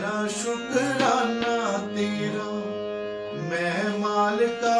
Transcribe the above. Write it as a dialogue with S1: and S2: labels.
S1: ਕਰਾਂ ਸ਼ੁਕਰਾਨਾ ਤੇਰਾ ਮੈਂ ਮਾਲਕਾ